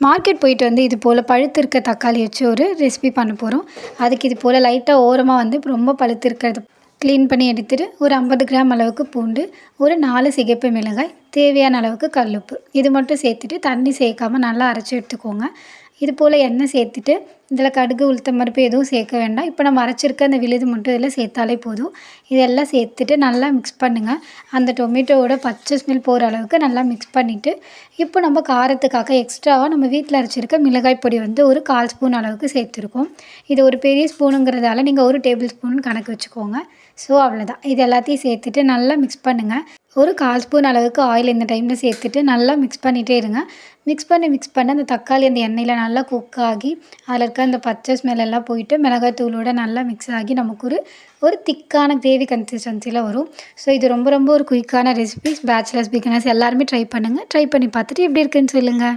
Market போயிட்டு வந்து இது போல் பழுத்திருக்க தக்காளி வச்சு ஒரு ரெசிபி பண்ண போகிறோம் அதுக்கு இது போல் லைட்டாக ஓரமாக வந்து ரொம்ப பழுத்திருக்கிறத க்ளீன் பண்ணி எடுத்துகிட்டு ஒரு ஐம்பது கிராம் அளவுக்கு பூண்டு ஒரு நாலு சிகப்பு மிளகாய் தேவையான அளவுக்கு கல்லுப்பு. இது மட்டும் சேர்த்துட்டு தண்ணி சேர்க்காமல் நல்லா அரைச்சி எடுத்துக்கோங்க. இது போல் எண்ணெய் சேர்த்துட்டு இதில் கடுகு உளுத்தம் பருப்பு எதுவும் சேர்க்க வேண்டாம். இப்போ நம்ம அரைச்சிருக்க அந்த விழுது மட்டும் இதில் சேர்த்தாலே போதும். இதெல்லாம் சேர்த்துட்டு நல்லா மிக்ஸ் பண்ணுங்கள் அந்த டொமேட்டோவோட பச்சை ஸ்மெல் போகிற அளவுக்கு நல்லா மிக்ஸ் பண்ணிவிட்டு இப்போ நம்ம காரத்துக்காக எக்ஸ்ட்ராவாக நம்ம வீட்டில் அரைச்சிருக்க மிளகாய் பொடி வந்து ஒரு கால் ஸ்பூன் அளவுக்கு சேர்த்துருக்கோம். இது ஒரு பெரிய ஸ்பூனுங்கிறதால நீங்கள் ஒரு டேபிள் ஸ்பூன் கணக்கு வச்சுக்கோங்க. ஸோ அவ்வளோதான் இது எல்லாத்தையும் சேர்த்துட்டு நல்லா மிக்ஸ் பண்ணுங்கள் ஒரு கால் ஸ்பூன் அளவுக்கு ஆயில் இந்த டைமில் சேர்த்துட்டு நல்லா மிக்ஸ் பண்ணிகிட்டே இருங்க. மிக்ஸ் பண்ணி மிக்ஸ் பண்ண அந்த தக்காளி அந்த எண்ணெயில் நல்லா குக் ஆகி அதில் இருக்க அந்த பச்சை ஸ்மெல் எல்லாம் போயிட்டு மிளகாய் தூளோட நல்லா மிக்ஸ் ஆகி நமக்கு ஒரு ஒரு திக்கான கிரேவி கன்சிஸ்டன்சியில் வரும். ஸோ இது ரொம்ப ரொம்ப ஒரு குயிக்கான ரெசிபிஸ் பேச்சுலர்ஸ் பிகினர்ஸ் எல்லாருமே ட்ரை பண்ணுங்கள் ட்ரை பண்ணி பார்த்துட்டு எப்படி இருக்குன்னு சொல்லுங்கள்